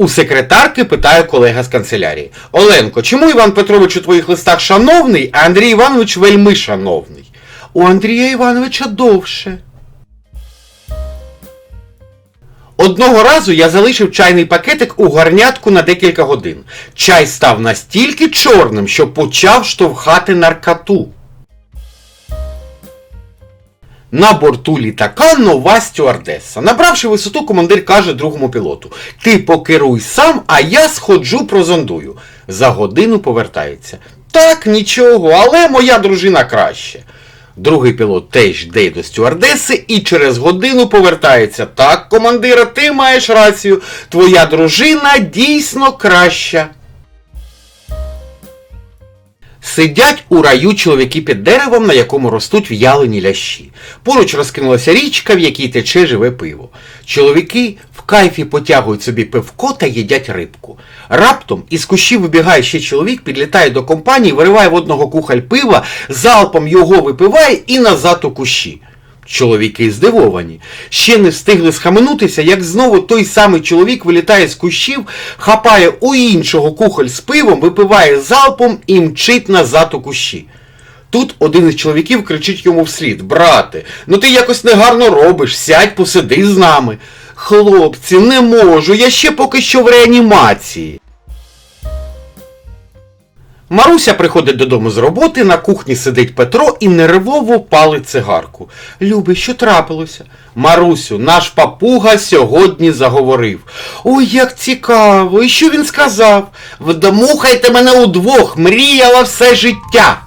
У секретарки питає колега з канцелярії. Оленко, чому Іван Петрович у твоїх листах шановний, а Андрій Іванович вельми шановний? У Андрія Івановича довше. Одного разу я залишив чайний пакетик у горнятку на декілька годин. Чай став настільки чорним, що почав штовхати наркоту. На борту літака нова стюардеса. Набравши висоту, командир каже другому пілоту: Ти покеруй сам, а я сходжу прозондую. За годину повертається. Так, нічого, але моя дружина краще. Другий пілот теж йде до стюардеси і через годину повертається. Так, командира, ти маєш рацію. Твоя дружина дійсно краща. Сидять у раю чоловіки під деревом, на якому ростуть в'ялені лящі. Поруч розкинулася річка, в якій тече живе пиво. Чоловіки в кайфі потягують собі пивко та їдять рибку. Раптом із кущів вибігає ще чоловік, підлітає до компанії, вириває в одного кухоль пива, залпом його випиває і назад у кущі. Чоловіки здивовані. Ще не встигли схаменутися, як знову той самий чоловік вилітає з кущів, хапає у іншого кухоль з пивом, випиває залпом і мчить назад у кущі. Тут один із чоловіків кричить йому вслід: Брате, ну ти якось негарно робиш, сядь, посиди з нами. Хлопці, не можу, я ще поки що в реанімації. Маруся приходить додому з роботи, на кухні сидить Петро і нервово палить цигарку. Люби, що трапилося? Марусю, наш папуга сьогодні заговорив. Ой, як цікаво, і що він сказав? Вдомухайте мене удвох, мріяла все життя.